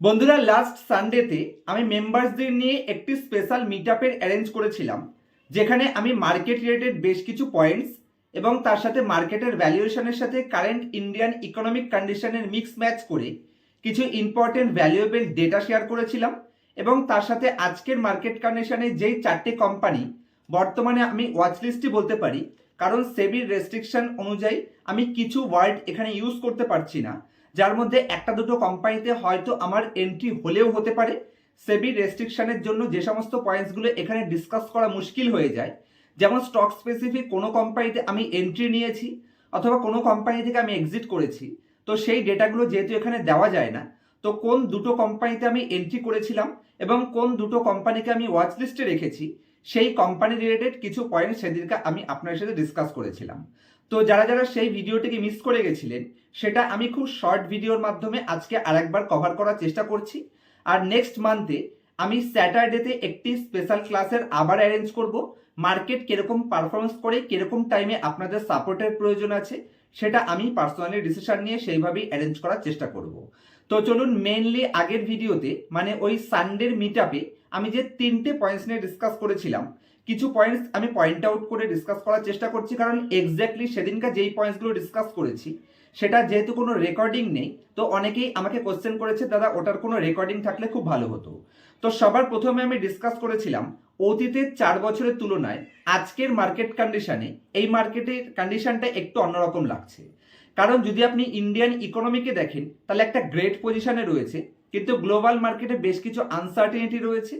বন্ধুরা লাস্ট সানডেতে আমি মেম্বার্সদের নিয়ে একটি স্পেশাল মিট আপের অ্যারেঞ্জ করেছিলাম, যেখানে আমি মার্কেট রিলেটেড বেশ কিছু পয়েন্টস এবং তার সাথে মার্কেটের ভ্যালুয়েশনের সাথে কারেন্ট ইন্ডিয়ান ইকোনমিক কন্ডিশনের মিক্স ম্যাচ করে কিছু ইম্পর্টেন্ট ভ্যালুয়েবল ডেটা শেয়ার করেছিলাম এবং তার সাথে আজকের মার্কেট কন্ডিশনে যেই চারটে কোম্পানি বর্তমানে আমি ওয়াচ লিস্টই বলতে পারি, কারণ সেবির রেস্ট্রিকশন অনুযায়ী আমি কিছু ওয়ার্ড এখানে ইউজ করতে পারছি না। যার মধ্যে একটা দুটো কোম্পানিতে হয়তো আমার এন্ট্রি হলেও হতে পারে। সেবি রেস্ট্রিকশনের জন্য যে সমস্ত পয়েন্টসগুলো এখানে ডিসকাস করা মুশকিল হয়ে যায়, যেমন স্টক স্পেসিফিক কোনো কোম্পানিতে আমি এন্ট্রি নিয়েছি অথবা কোনো কোম্পানি থেকে আমি এক্সিট করেছি। তো সেই ডেটাগুলো যেহেতু এখানে দেওয়া যায় না, তো কোন দুটো কোম্পানিতে আমি এন্ট্রি করেছিলাম এবং কোন দুটো কোম্পানিকে আমি ওয়াচ লিস্টে রেখেছি, সেই কোম্পানি রিলেটেড কিছু পয়েন্ট সেদিনকে আমি আপনার সাথে ডিসকাস করেছিলাম। তো যারা যারা সেই ভিডিওটিকে মিস করে গেছিলেন, সেটা আমি খুব শর্ট ভিডিওর মাধ্যমে আজকে আরেকবার কভার করার চেষ্টা করছি। আর নেক্সট মান্থে আমি স্যাটারডেতে একটি স্পেশাল ক্লাসের আবার অ্যারেঞ্জ করব। মার্কেট কীরকম পারফরমেন্স করে, কীরকম টাইমে আপনাদের সাপোর্টের প্রয়োজন আছে, সেটা আমি পার্সোনালি ডিসিশন নিয়ে সেইভাবেই অ্যারেঞ্জ করার চেষ্টা করব। তো চলুন মেনলি আগের ভিডিওতে মানে ওই সানডের মিট আমি যে তিনটে পয়েন্টস নিয়ে ডিসকাস করেছিলাম কিছু পয়েন্টস আমি পয়েন্ট আউট করে ডিসকাস করার চেষ্টা করছি, কারণ এক্স্যাক্টলি সেদিনকার যেই পয়েন্টসগুলো ডিসকাস করেছি, সেটা যেহেতু কোনো রেকর্ডিং নেই, তো অনেকেই আমাকে কোশ্চেন করেছে, দাদা, ওটার কোনো রেকর্ডিং থাকলে খুব ভালো হতো। তো সবার প্রথমে আমি ডিসকাস করেছিলাম, অতীতের চার বছরের তুলনায় আজকের মার্কেট কন্ডিশনে এই মার্কেটের কন্ডিশনটা একটু অন্যরকম লাগছে। কারণ যদি আপনি ইন্ডিয়ান ইকোনমিকে দেখেন, তাহলে একটা গ্রেট পজিশনে রয়েছে, কিন্তু গ্লোবাল মার্কেটে বেশ কিছু আনসার্টিনিটি রয়েছে।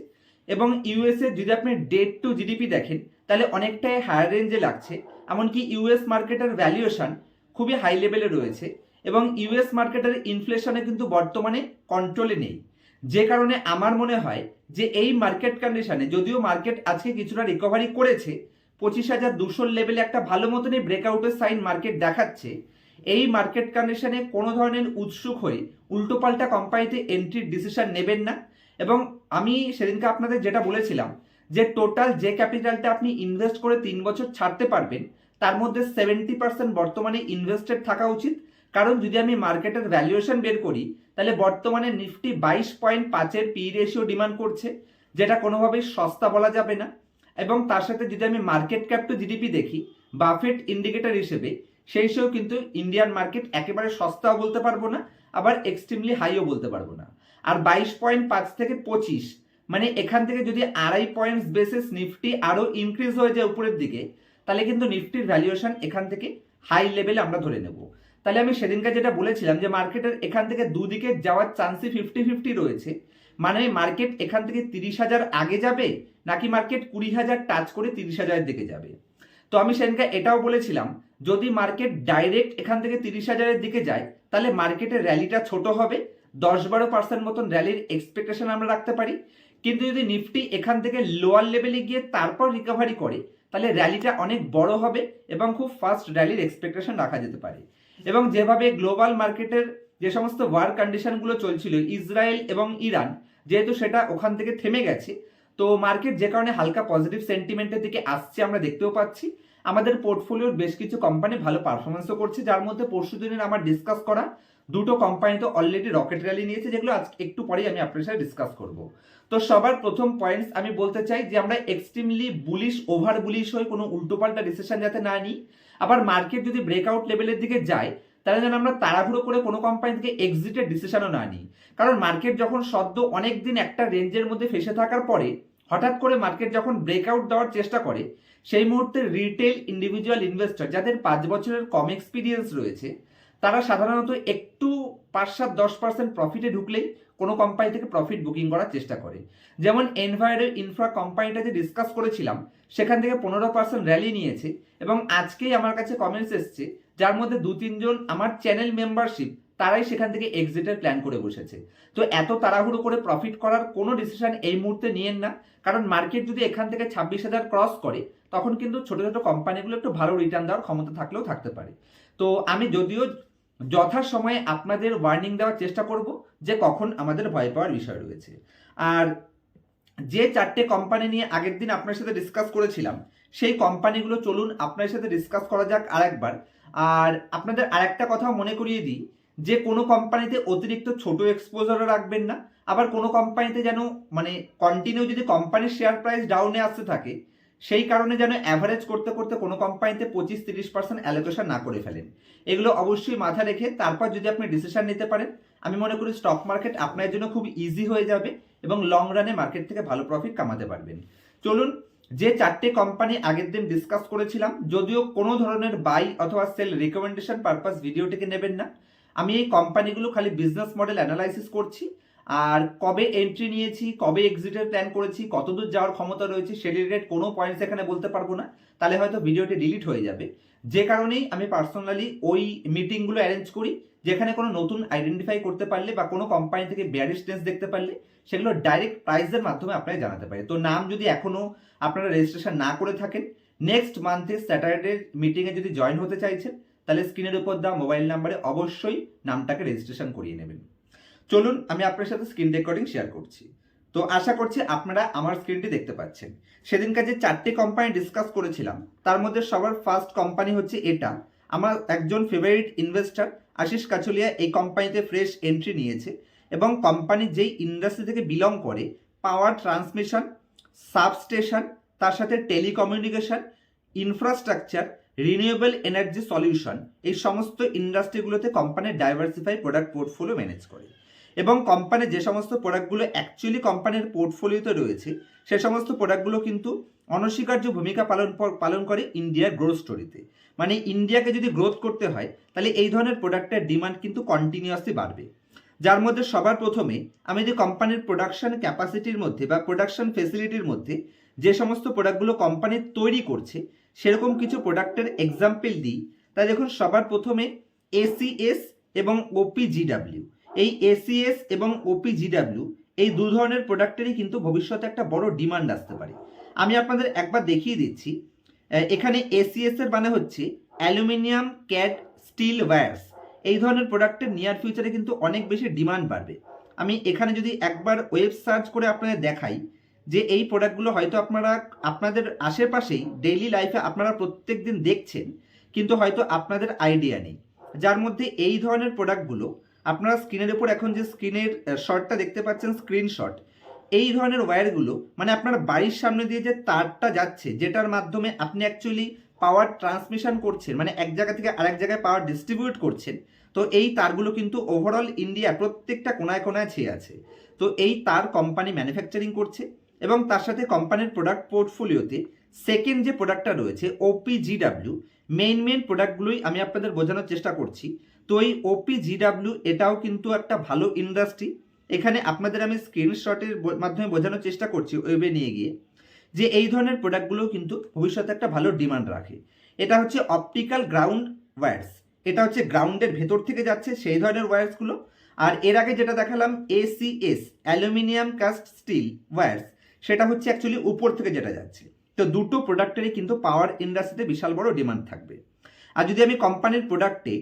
এবং ইউএসএ যদি আপনি ডেট টু জিডিপি দেখেন, তাহলে অনেকটাই হায়ার রেঞ্জে লাগছে। এমনকি ইউএস মার্কেটের ভ্যালুয়েশন খুবই হাই লেভেলে রয়েছে এবং ইউএস মার্কেটের ইনফ্লেশনে কিন্তু বর্তমানে কন্ট্রোলে নেই। যে কারণে আমার মনে হয় যে এই মার্কেট কন্ডিশনে যদিও মার্কেট আজকে কিছুটা রিকভারি করেছে, পঁচিশ হাজার দুশোর লেভেলে একটা ভালো মতনই ব্রেকআউটের সাইন মার্কেট দেখাচ্ছে, এই মার্কেট কন্ডিশনে কোনো ধরনের উৎসুক হয়ে উল্টোপাল্টা কোম্পানিতে এন্ট্রির ডিসিশন নেবেন না। এবং আমি সেদিনকে আপনাদের যেটা বলেছিলাম, যে টোটাল যে ক্যাপিটালটা আপনি ইনভেস্ট করে তিন বছর ছাড়তে পারবেন, তার মধ্যে সেভেন্টি পার্সেন্ট বর্তমানে ইনভেস্টেড থাকা উচিত। কারণ যদি আমি মার্কেটের ভ্যালুয়েশন বের করি, তাহলে বর্তমানে নিফটি বাইশ পয়েন্ট পাঁচের পি রেশিও ডিমান্ড করছে, যেটা কোনোভাবেই সস্তা বলা যাবে না। এবং তার সাথে যদি আমি মার্কেট ক্যাপ টু জিডিপি দেখি বাফেট ইন্ডিকেটর হিসেবে, সেই হিসেবেও কিন্তু ইন্ডিয়ান মার্কেট একেবারে সস্তাও বলতে পারব না, আবার এক্সট্রিমলি হাইও বলতে পারব না। আর বাইশ পয়েন্ট পাঁচ থেকে পঁচিশ। মানে এখান থেকে যদি আড়াই পয়েন্টস বেসিস নিফটি আরও ইনক্রিজ হয়ে যায় উপরের দিকে, তাহলে কিন্তু নিফটির ভ্যালুয়েশন এখান থেকে হাই লেভেলে আমরা ধরে নেব। তাহলে আমি সেদিনকে যেটা বলেছিলাম যে মার্কেটের এখান থেকে দুদিকে যাওয়ার চান্সই ফিফটি ফিফটি রয়েছে। মানে মার্কেট এখান থেকে তিরিশ হাজার আগে যাবে, নাকি মার্কেট কুড়ি হাজার টাচ করে তিরিশ হাজারের দিকে যাবে? তো আমি সেদিনকে এটাও বলেছিলাম, যদি মার্কেট ডাইরেক্ট এখান থেকে তিরিশ হাজারের দিকে যায়, তাহলে মার্কেটের র্যালিটা ছোট হবে দশ বারো পার্সেন্ট মতন র্যালির এক্সপেকটেশন আমরা রাখতে পারি। কিন্তু যদি নিফটি এখান থেকে লোয়ার লেভেলে গিয়ে তারপর রিকভারি করে, তাহলে র্যালিটা অনেক বড় হবে এবং খুব ফাস্ট র্যালির এক্সপেকটেশন রাখা যেতে পারে। এবং যেভাবে গ্লোবাল মার্কেটের যে সমস্ত ওয়ার কন্ডিশনগুলো চলছিল, ইসরায়েল এবং ইরান, যেহেতু সেটা ওখান থেকে থেমে গেছে, তো মার্কেট যে কারণে হালকা পজিটিভ সেন্টিমেন্টের দিকে আসছে আমরা দেখতেও পাচ্ছি। আমাদের পোর্টফোলিওর বেশ কিছু কোম্পানি ভালো পারফরমেন্সও করছে, যার মধ্যে পরশু দিনের আমার ডিসকাস করা দুটো কোম্পানি তো অলরেডি রকেট র্যালি নিয়েছে, যেগুলো আজ একটু পরেই আমি আপনার সাথে ডিসকাস করব। তো সবার প্রথম পয়েন্টস আমি বলতে চাই যে, আমরা এক্সট্রিমলি বুলিশ ওভার বুলিশ হয়ে কোনো উল্টোপাল্টা ডিসিশন যাতে না নিই। আবার মার্কেট যদি ব্রেকআউট লেভেলের দিকে যায়, তাহলে যেন আমরা তাড়াহুড়ো করে কোনো কোম্পানি থেকে এক্সিটের ডিসিশনও না নিই। কারণ মার্কেট যখন সদ্য অনেক দিন একটা রেঞ্জের মধ্যে ফেসে থাকার পরে, হঠাৎ করে মার্কেট যখন ব্রেকআউট দেওয়ার চেষ্টা করে, সেই মুহূর্তে রিটেল ইন্ডিভিজুয়াল ইনভেস্টর যাদের পাঁচ বছরের কম এক্সপিরিয়েন্স রয়েছে তারা সাধারণত একটু পাঁচ সাত দশ পার্সেন্ট প্রফিটে ঢুকলেই কোনো কোম্পানি থেকে প্রফিট বুকিং করার চেষ্টা করে। যেমন এনভায়রের ইনফ্রা কোম্পানিটা যে ডিসকাস করেছিলাম, সেখান থেকে পনেরো পার্সেন্ট র্যালি নিয়েছে এবং আজকেই আমার কাছে কমেন্টস এসছে, যার মধ্যে দু তিনজন আমার চ্যানেল মেম্বারশিপ তারাই সেখান থেকে এক্সিটের প্ল্যান করে বসেছে। তো এত তাড়াহুড়ো করে প্রফিট করার কোনো ডিসিশন এই মুহূর্তে নিয়েন না, কারণ মার্কেট যদি এখান থেকে ছাব্বিশ হাজার ক্রস করে, তখন কিন্তু ছোট ছোট কোম্পানিগুলো একটু ভালো রিটার্ন দেওয়ার ক্ষমতা থাকলেও থাকতে পারে। তো আমি যদিও যথাসময়ে আপনাদের ওয়ার্নিং দেওয়ার চেষ্টা করব যে কখন আমাদের ভয় পাওয়ার বিষয় রয়েছে। আর যে চারটে কোম্পানি নিয়ে আগের দিন আপনার সাথে ডিসকাস করেছিলাম, সেই কোম্পানিগুলো চলুন আপনার সাথে ডিসকাস করা যাক আরেকবার। আর আপনাদের আরেকটা কথা মনে করিয়ে দিই, যে কোনো কোম্পানিতে অতিরিক্ত ছোট এক্সপোজারও রাখবেন না। আবার কোনো কোম্পানিতে যেন মানে কন্টিনিউ যদি কোম্পানির শেয়ার প্রাইস ডাউনে আসতে থাকে সেই কারণে যেন অ্যাভারেজ করতে করতে কোনো কোম্পানিতে পঁচিশ, তিরিশ পার্সেন্ট অ্যালোকেশন না করে ফেলেন। এগুলো অবশ্যই মাথা রেখে তারপর যদি আপনি ডিসিশন নিতে পারেন, আমি মনে করি স্টক মার্কেট আপনার জন্য খুব ইজি হয়ে যাবে এবং লং রানে মার্কেট থেকে ভালো প্রফিট কামাতে পারবেন। চলুন, যে চারটে কোম্পানি আগের দিন ডিসকাস করেছিলাম, যদিও কোনো ধরনের বাই অথবা সেল রেকমেন্ডেশন পারপাস ভিডিওটিকে নেবেন না। আমি এই কোম্পানিগুলো খালি বিজনেস মডেল অ্যানালাইসিস করছি। আর কবে এন্ট্রি নিয়েছি, কবে এক্সিটের প্ল্যান করেছি, কতদূর যাওয়ার ক্ষমতা রয়েছে সে রিলেটেড কোনো পয়েন্টস এখানে বলতে পারব না। তাহলে হয়তো ভিডিওটি ডিলিট হয়ে যাবে। যে কারণেই আমি পার্সোনালি ওই মিটিংগুলো অ্যারেঞ্জ করি, যেখানে কোনো নতুন আইডেন্টিফাই করতে পারলে বা কোনো কোম্পানি থেকে বেয়ারিশ টেন্স দেখতে পারলে, সেগুলো ডাইরেক্ট প্রাইসের মাধ্যমে আপনাকে জানাতে পারে। তো নাম যদি এখনও আপনারা রেজিস্ট্রেশন না করে থাকেন নেক্সট মান্থে স্যাটারডে মিটিংয়ে যদি জয়েন হতে চাইছেন, তাহলে স্ক্রিনের উপর দেওয়া মোবাইল নাম্বারে অবশ্যই নামটাকে রেজিস্ট্রেশন করিয়ে নেবেন। চলুন আমি আপনার সাথে স্ক্রিন রেকর্ডিং শেয়ার করছি। তো আশা করছি আপনারা আমার স্ক্রিনটি দেখতে পাচ্ছেন। সেদিনকার যে চারটে কোম্পানি ডিসকাস করেছিলাম, তার মধ্যে সবার ফার্স্ট কোম্পানি হচ্ছে এটা। আমার একজন ফেভারিট ইনভেস্টর আশিস কাছুলিয়া, এই কোম্পানিতে ফ্রেশ এন্ট্রি নিয়েছে এবং কোম্পানি যেই ইন্ডাস্ট্রি থেকে বিলং করে পাওয়ার ট্রান্সমিশন সাবস্টেশন তার সাথে telecommunication infrastructure renewable energy solution এই সমস্ত ইন্ডাস্ট্রিগুলোতে কোম্পানির ডাইভার্সিফাই প্রোডাক্ট পোর্টফোলিও ম্যানেজ করে। এবং কোম্পানি যে সমস্ত প্রোডাক্টগুলো অ্যাকচুয়ালি কোম্পানির পোর্টফোলিওতে রয়েছে, সে সমস্ত প্রোডাক্টগুলো কিন্তু অনস্বীকার্য ভূমিকা পালন পালন করে ইন্ডিয়ার গ্রোথ স্টোরিতে মানে ইন্ডিয়াকে যদি গ্রোথ করতে হয়, তাহলে এই ধরনের প্রোডাক্টের ডিমান্ড কিন্তু কন্টিনিউয়াসলি বাড়বে। যার মধ্যে সবার প্রথমে আমি যদি কোম্পানির প্রোডাকশন ক্যাপাসিটির মধ্যে বা প্রোডাকশন ফেসিলিটির মধ্যে যে সমস্ত প্রোডাক্টগুলো কোম্পানি তৈরি করছে, সেরকম কিছু প্রোডাক্টের এক্সাম্পল দিই। তাই দেখুন, সবার প্রথমে এসিএস এবং ওপিজিডাব্লিউ এই এসিএস এবং ওপিজিডাব্লিউ এই দু ধরনের প্রোডাক্টেরই কিন্তু ভবিষ্যতে একটা বড় ডিমান্ড আসতে পারে। আমি আপনাদের একবার দেখিয়ে দিচ্ছি। এখানে এসিএস এর মানে হচ্ছে অ্যালুমিনিয়াম ক্যাট স্টিল ওয়্যার্স। এই ধরনের প্রোডাক্টের নিয়ার ফিউচারে কিন্তু অনেক বেশি ডিমান্ড বাড়বে। আমি এখানে যদি একবার ওয়েব সার্চ করে আপনাদের দেখাই যে এই প্রোডাক্টগুলো হয়তো আপনারা, আপনাদের আশেপাশেই ডেইলি লাইফে আপনারা প্রত্যেক দিন দেখছেন, কিন্তু হয়তো আপনাদের আইডিয়া নেই। যার মধ্যে এই ধরনের প্রোডাক্টগুলো আপনারা স্ক্রিনের উপর এখন যে স্ক্রিনের শর্টটা দেখতে পাচ্ছেন স্ক্রিনশট এই ধরনের ওয়্যারগুলো মানে আপনার বাড়ির সামনে দিয়ে যে তারটা যাচ্ছে, যেটার মাধ্যমে আপনি অ্যাকচুয়ালি পাওয়ার ট্রান্সমিশন করছেন মানে এক জায়গা থেকে আরেক জায়গায় পাওয়ার ডিস্ট্রিবিউট করছেন, তো এই তারগুলো কিন্তু ওভারঅল ইন্ডিয়া প্রত্যেকটা কোনায় কোনায় ছেয়ে আছে। তো এই তার কোম্পানি ম্যানুফ্যাকচারিং করছে এবং তার সাথে কোম্পানির প্রোডাক্ট পোর্টফোলিওতে সেকেন্ড যে প্রোডাক্টটা রয়েছে ওপিজিডাব্লিউ মেইন মেইন প্রোডাক্টগুলোই আমি আপনাদের বোঝানোর চেষ্টা করছি। তো এই ওপিজিডাব্লিউ এটাও কিন্তু একটা ভালো ইন্ডাস্ট্রি এখানে আপনাদের আমি স্ক্রিনশটের মাধ্যমে বোঝানোর চেষ্টা করছি ওয়েবে নিয়ে গিয়ে যে এই ধরনের প্রোডাক্টগুলো কিন্তু ভবিষ্যতে একটা ভালো ডিমান্ড রাখে। এটা হচ্ছে অপটিক্যাল গ্রাউন্ড ওয়্যার্স এটা হচ্ছে গ্রাউন্ডের ভেতর থেকে যাচ্ছে সেই ধরনের ওয়্যার্সগুলো আর এর আগে যেটা দেখালাম ACS aluminium cast steel wires সেটা হচ্ছে অ্যাকচুয়ালি উপর থেকে যেটা যাচ্ছে। তো দুটো প্রোডাক্টেরই কিন্তু পাওয়ার ইন্ডাস্ট্রিতে বিশাল বড় ডিমান্ড থাকবে। আর যদি আমি কোম্পানির প্রোডাক্টে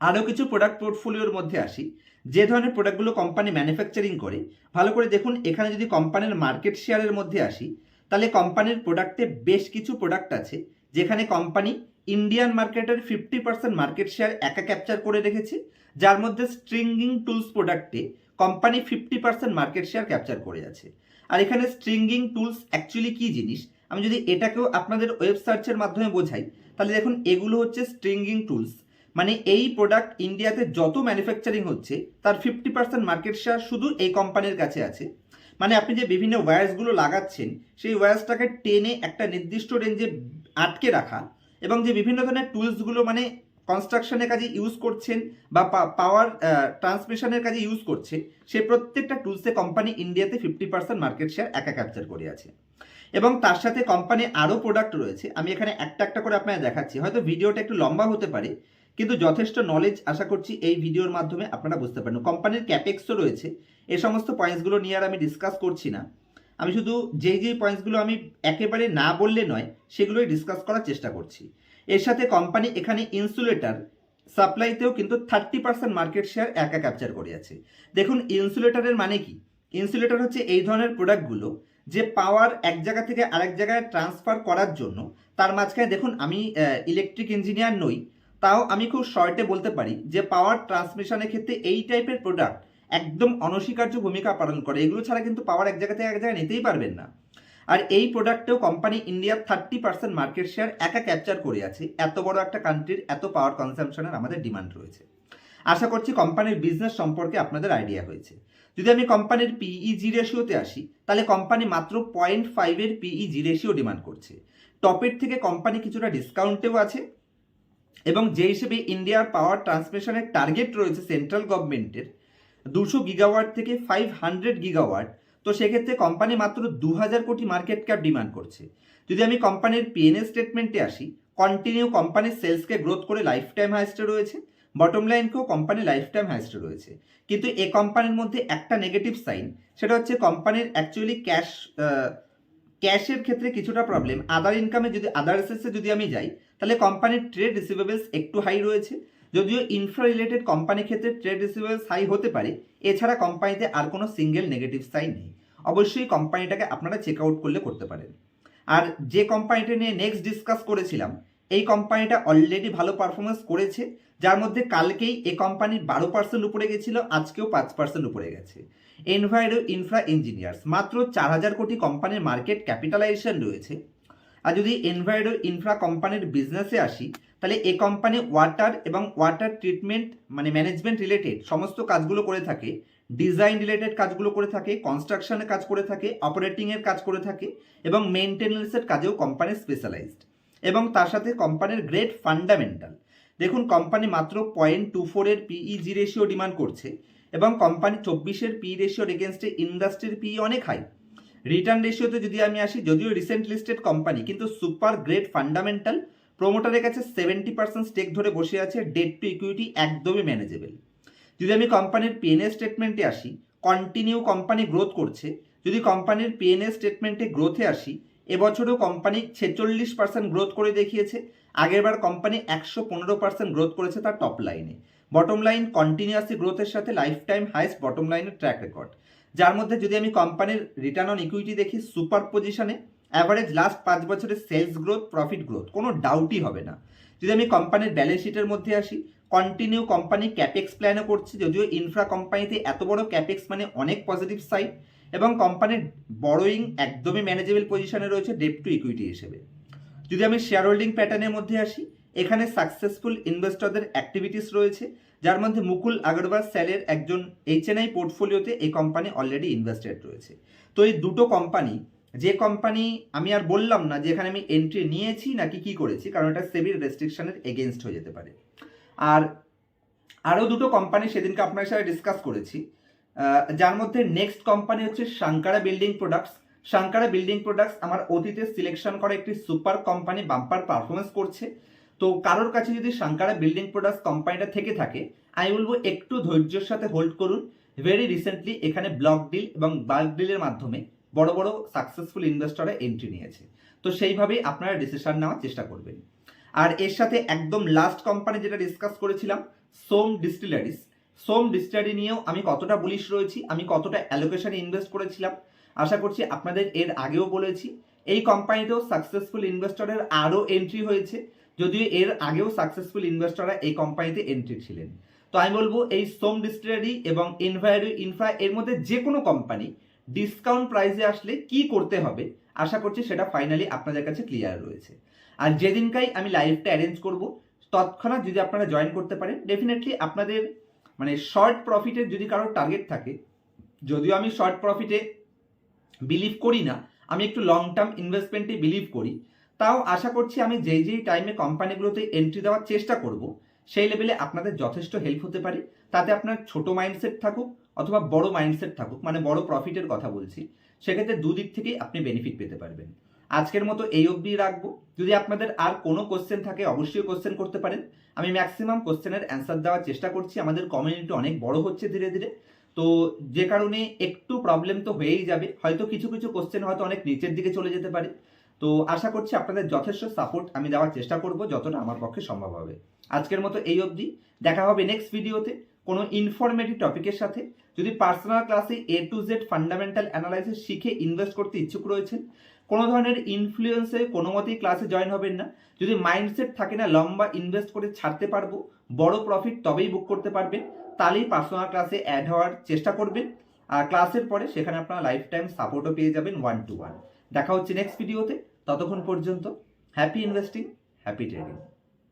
আরও কিছু প্রোডাক্ট পোর্টফোলিওর মধ্যে আসি। যে ধরনের প্রোডাক্টগুলো কোম্পানি ম্যানুফ্যাকচারিং করে, ভালো করে দেখুন, এখানে যদি কোম্পানির মার্কেট শেয়ারের মধ্যে আসি, তাহলে কোম্পানির প্রোডাক্টে বেশ কিছু প্রোডাক্ট আছে, যেখানে কোম্পানি ইন্ডিয়ান মার্কেটের ফিফটি পার্সেন্ট মার্কেট শেয়ার একা ক্যাপচার করে রেখেছে, যার মধ্যে স্ট্রিঙ্গিং টুলস প্রোডাক্টে company fifty percent market share capture করে আছে। আর এখানে স্ট্রিঙ্গিং টুলস অ্যাকচুয়ালি কী জিনিস? আমি যদি এটাকেও আপনাদের ওয়েব সার্চের মাধ্যমে বোঝাই, তাহলে দেখুন, এগুলো হচ্ছে স্ট্রিঙ্গিং টুলস মানে এই প্রোডাক্ট ইন্ডিয়াতে যত ম্যানুফ্যাকচারিং হচ্ছে, তার ফিফটি পার্সেন্ট মার্কেট শেয়ার শুধু এই কোম্পানির কাছে আছে। মানে আপনি যে বিভিন্ন ওয়্যার্সগুলো লাগাচ্ছেন, সেই ওয়্যার্সটাকে টেনে একটা নির্দিষ্ট রেঞ্জে আটকে রাখা এবং যে বিভিন্ন ধরনের টুলসগুলো মানে কনস্ট্রাকশনের কাজে ইউজ করছেন বা পাওয়ার ট্রান্সমিশনের কাজে ইউজ করছে সে প্রত্যেকটা টুলসে কোম্পানি ইন্ডিয়াতে ফিফটি পার্সেন্ট মার্কেট শেয়ার একা ক্যাপচার করে আছে। এবং তার সাথে কোম্পানি আরও প্রোডাক্ট রয়েছে। আমি এখানে একটা একটা করে আপনাদের দেখাচ্ছি। হয়তো ভিডিওটা একটু লম্বা হতে পারে কিন্তু যথেষ্ট নলেজ আশা করছি এই ভিডিওর মাধ্যমে আপনারা বুঝতে পারেন কোম্পানির ক্যাপেক্সও রয়েছে। এ সমস্ত পয়েন্টসগুলো নিয়ে আর আমি ডিসকাস করছি না। আমি শুধু যেই যেই পয়েন্টসগুলো আমি একেবারে না বললে নয়, সেগুলোই ডিসকাস করার চেষ্টা করছি। এর সাথে কোম্পানি এখানে ইনসুলেটার সাপ্লাইতেও কিন্তু থার্টি পার্সেন্ট মার্কেট শেয়ার একা ক্যাপচার করে আছে। দেখুন ইনসুলেটারের মানে কি? ইনসুলেটর হচ্ছে এই ধরনের প্রোডাক্টগুলো যে পাওয়ার এক জায়গা থেকে আরেক জায়গায় ট্রান্সফার করার জন্য, তার মাঝখানে দেখুন, আমি ইলেকট্রিক ইঞ্জিনিয়ার নই। তাও আমি খুব শর্টে বলতে পারি যে পাওয়ার ট্রান্সমিশনের ক্ষেত্রে এই টাইপের প্রোডাক্ট একদম অনস্বীকার্য ভূমিকা পালন করে। এগুলো ছাড়া কিন্তু পাওয়ার এক জায়গা থেকে এক জায়গায় নিতেই পারবেন না। আর এই প্রোডাক্টেও কোম্পানি ইন্ডিয়ার থার্টি পার্সেন্ট মার্কেট শেয়ার একা ক্যাপচার করে আছে। এত বড় একটা কান্ট্রির এত পাওয়ার কনজামশনের আমাদের ডিমান্ড রয়েছে। আশা করছি কোম্পানির বিজনেস সম্পর্কে আপনাদের আইডিয়া হয়েছে। যদি আমি কোম্পানির পিইজি রেশিওতে আসি, তাহলে কোম্পানি মাত্র পয়েন্ট ফাইভের পিইজি রেশিও ডিমান্ড করছে। টপের থেকে কোম্পানি কিছুটা ডিসকাউন্টেও আছে। এবং যে হিসেবে ইন্ডিয়ার পাওয়ার ট্রান্সমিশনের টার্গেট রয়েছে সেন্ট্রাল গভর্নমেন্টের, দুশো গিগাওয়াট থেকে ফাইভ হান্ড্রেড গিগাওয়াট। তো সেক্ষেত্রে কোম্পানি মাত্র দু হাজার কোটি মার্কেট ক্যাপ ডিমান্ড করছে। যদি আমি কোম্পানির পিএনএ স্টেটমেন্টে আসি কন্টিনিউ কোম্পানির সেলসকে গ্রোথ করে লাইফ টাইম হাইস্টে রয়েছে বটম লাইনকেও কোম্পানি লাইফ টাইম হাইস্টে রয়েছে। কিন্তু এ কোম্পানির মধ্যে একটা নেগেটিভ সাইন সেটা হচ্ছে কোম্পানির অ্যাকচুয়ালি ক্যাশ ক্যাশের ক্ষেত্রে কিছুটা প্রবলেম আদার ইনকামে যদি আদার এসেসে যদি আমি যাই তাহলে কোম্পানির ট্রেড রিসিভেবলস একটু হাই রয়েছে। যদিও ইনফ্রা রিলেটেড কোম্পানির ক্ষেত্রে ট্রেড রিসিভেবলস হাই হতে পারে, এছাড়া কোম্পানিতে আর কোনো সিঙ্গেল নেগেটিভ সাইন নেই। অবশ্যই কোম্পানিটাকে আপনারা চেক আউট করলে করতে পারেন। আর যে কোম্পানিটা নিয়ে নেক্সট ডিসকাস করেছিলাম, এই কোম্পানিটা অলরেডি ভালো পারফরমেন্স করেছে, যার মধ্যে কালকেই এ কোম্পানি বারো পার্সেন্ট উপরে গেছিল, আজকেও পাঁচ পার্সেন্ট উপরে গেছে। এনভায়রো ইনফ্রা ইঞ্জিনিয়ার্স মাত্র চার হাজার কোটি কোম্পানির মার্কেট ক্যাপিটালাইজেশন রয়েছে। আর যদি এনভায়রো ইনফ্রা কোম্পানির বিজনেসে আসি, তাহলে এ কোম্পানি ওয়াটার এবং ওয়াটার ট্রিটমেন্ট মানে ম্যানেজমেন্ট রিলেটেড সমস্ত কাজগুলো করে থাকে ডিজাইন রিলেটেড কাজগুলো করে থাকে কনস্ট্রাকশনের কাজ করে থাকে অপারেটিংয়ের কাজ করে থাকে এবং মেনটেন্যান্সের কাজেও কোম্পানি স্পেশালাইজড এবং তার সাথে কোম্পানির গ্রেট ফান্ডামেন্টাল দেখুন কোম্পানি মাত্র পয়েন্ট টু ফোরের পিইজি রেশিও ডিমান্ড করছে এবং কোম্পানি চব্বিশের পি রেশিওর এগেনস্টে ইন্ডাস্ট্রির পি অনেক হাই রিটার্ন রেশিওতে যদি আমি আসি, যদিও রিসেন্ট লিস্টেড কোম্পানি কিন্তু সুপার গ্রেট ফান্ডামেন্টাল প্রোমোটারের কাছে সেভেন্টি পার্সেন্ট স্টেক ধরে বসে আছে ডেট টু ইকুইটি একদমই ম্যানেজেবল যদি আমি কোম্পানির পিএনএ স্টেটমেন্টে আসি কন্টিনিউ কোম্পানি গ্রোথ করছে, যদি কোম্পানির পিএনএ স্টেটমেন্টে গ্রোথে আসি, এবছরও কোম্পানি ছেচল্লিশ পার্সেন্ট গ্রোথ করে দেখিয়েছে, আগেরবার কোম্পানি একশো পনেরো পার্সেন্ট গ্রোথ করেছে তার টপ লাইনে বটম লাইন কন্টিনিউয়াসলি গ্রোথের সাথে লাইফ টাইম হাইস্ট বটম লাইনের ট্র্যাক রেকর্ড যার মধ্যে যদি আমি কোম্পানির রিটার্ন অন ইকুইটি দেখি সুপার পজিশনে অ্যাভারেজ লাস্ট পাঁচ বছরের সেলস গ্রোথ প্রফিট গ্রোথ কোনো ডাউটই হবে না। যদি আমি কোম্পানির ব্যালেন্স শিটের মধ্যে আসি কন্টিনিউ কোম্পানি ক্যাপেক্স প্ল্যানও করছে, যদিও ইনফ্রা কোম্পানিতে এত বড় ক্যাপেক্স মানে অনেক পজিটিভ সাইড এবং কোম্পানির বড়োয়িং একদমই ম্যানেজেবল পজিশনে রয়েছে ডেপ টু ইকুইটি হিসেবে। যদি আমি শেয়ার হোল্ডিং প্যাটার্নের মধ্যে আসি, এখানে সাকসেসফুল ইনভেস্টরদের অ্যাক্টিভিটিস রয়েছে যার মধ্যে মুকুল আগরওয়াল স্যালের একজন এইচএনআই পোর্টফোলিওতে এই কোম্পানি অলরেডি ইনভেস্টেড রয়েছে। তো এই দুটো কোম্পানি, যে কোম্পানি আমি আর বললাম না যে এখানে আমি এন্ট্রি নিয়েছি নাকি কি করেছি, কারণ এটা সেভির রেস্ট্রিকশনের এগেনস্ট হয়ে যেতে পারে। আর আরও দুটো কোম্পানি সেদিনকে আপনার সাথে ডিসকাস করেছি। যার মধ্যে নেক্সট কোম্পানি হচ্ছে Sankara building products Sankara building products আমার অতীতে সিলেকশন করা একটি সুপার কোম্পানি বাম্পার পারফরমেন্স করছে। তো কারোর কাছে যদি সাংকারা বিল্ডিং প্রোডাক্টস কোম্পানিটা থেকে থাকে, আমি বলব একটু ধৈর্যের সাথে হোল্ড করুন। ভেরি রিসেন্টলি এখানে ব্লক ডিল এবং বাল্ক ডিলের মাধ্যমে বড় বড় সাকসেসফুল ইনভেস্টররা এন্ট্রি নিয়েছে। তো সেইভাবেই আপনারা ডিসিশন নেওয়ার চেষ্টা করবেন। আর এর সাথে একদম লাস্ট কোম্পানি যেটা ডিসকাস করেছিলাম সোম ডিস্টিলারিস সোম ডিস্টিলারি নিয়েও আমি কতটা বুলিশ রয়েছি, আমি কতটা অ্যালোকেশনে ইনভেস্ট করেছিলাম। আশা করছি আপনাদের এর আগেও বলেছি, এই কোম্পানিতেও সাকসেসফুল ইনভেস্টরের আরও এন্ট্রি হয়েছে। যদিও এর আগেও সাকসেসফুল ইনভেস্টররা এই কোম্পানিতে এন্ট্রি ছিলেন। তো আমি বলব, এই সোম ডিস্টিলারি এবং ইনভায়ারি ইনফ্রা এর মধ্যে যে কোনো কোম্পানি ডিসকাউন্ট প্রাইসে আসলে কি করতে হবে, আশা করছি সেটা ফাইনালি আপনাদের কাছে ক্লিয়ার রয়েছে। আর যেদিনকাই আমি লাইভটা অ্যারেঞ্জ করব, তৎক্ষণাৎ যদি আপনারা জয়েন করতে পারেন ডেফিনেটলি আপনাদের মানে শর্ট প্রফিটের যদি কারোর টার্গেট থাকে, যদিও আমি শর্ট প্রফিটে বিলিভ করি না, আমি একটু লং টার্ম ইনভেস্টমেন্টে বিলিভ করি তাও আশা করছি আমি যেই যেই টাইমে কোম্পানিগুলোতে এন্ট্রি দেওয়ার চেষ্টা করব, সেই লেভেলে আপনাদের যথেষ্ট হেল্প হতে পারে। তাতে আপনার ছোট মাইন্ডসেট থাকুক অথবা বড় মাইন্ডসেট থাকুক মানে বড় প্রফিটের কথা বলছি, সেক্ষেত্রে দুদিক থেকেই আপনি বেনিফিট পেতে পারবেন। আজকের মতো এই অবধি রাখব। যদি আপনাদের আর কোনো কোশ্চেন থাকে, অবশ্যই কোশ্চেন করতে পারেন। আমি ম্যাক্সিমাম কোশ্চেনের অ্যান্সার দেওয়ার চেষ্টা করছি। আমাদের কমিউনিটি অনেক বড় হচ্ছে ধীরে ধীরে। তো যে কারণে একটু প্রবলেম তো হয়েই যাবে। হয়তো কিছু কিছু কোশ্চেন হয়তো অনেক নিচের দিকে চলে যেতে পারে। তো আশা করছি আপনাদের যথেষ্ট সাপোর্ট আমি দেওয়ার চেষ্টা করব, যতটা আমার পক্ষে সম্ভব হবে। আজকের মতো এই অবধি। দেখা হবে নেক্সট ভিডিওতে কোনো ইনফরমেটিভ টপিকের সাথে। যদি পার্সোনাল ক্লাসে A to Z fundamental analysis শিখে ইনভেস্ট করতে ইচ্ছুক রয়েছেন, কোনো ধরনের ইনফ্লুয়েন্সে কোনো মতেই ক্লাসে জয়েন হবেন না। যদি মাইন্ডসেট থাকে না, লম্বা ইনভেস্ট করে ছাড়তে পারব, বড় প্রফিট তবেই বুক করতে পারবেন, তাহলেই পার্সোনাল ক্লাসে অ্যাড হওয়ার চেষ্টা করবেন। আর ক্লাসের পরে সেখানে আপনারা লাইফ টাইম সাপোর্টও পেয়ে যাবেন ওয়ান টু ওয়ান দেখা হচ্ছে নেক্সট ভিডিওতে ততক্ষণ পর্যন্ত হ্যাপি ইনভেস্টিং হ্যাপি ট্রেডিং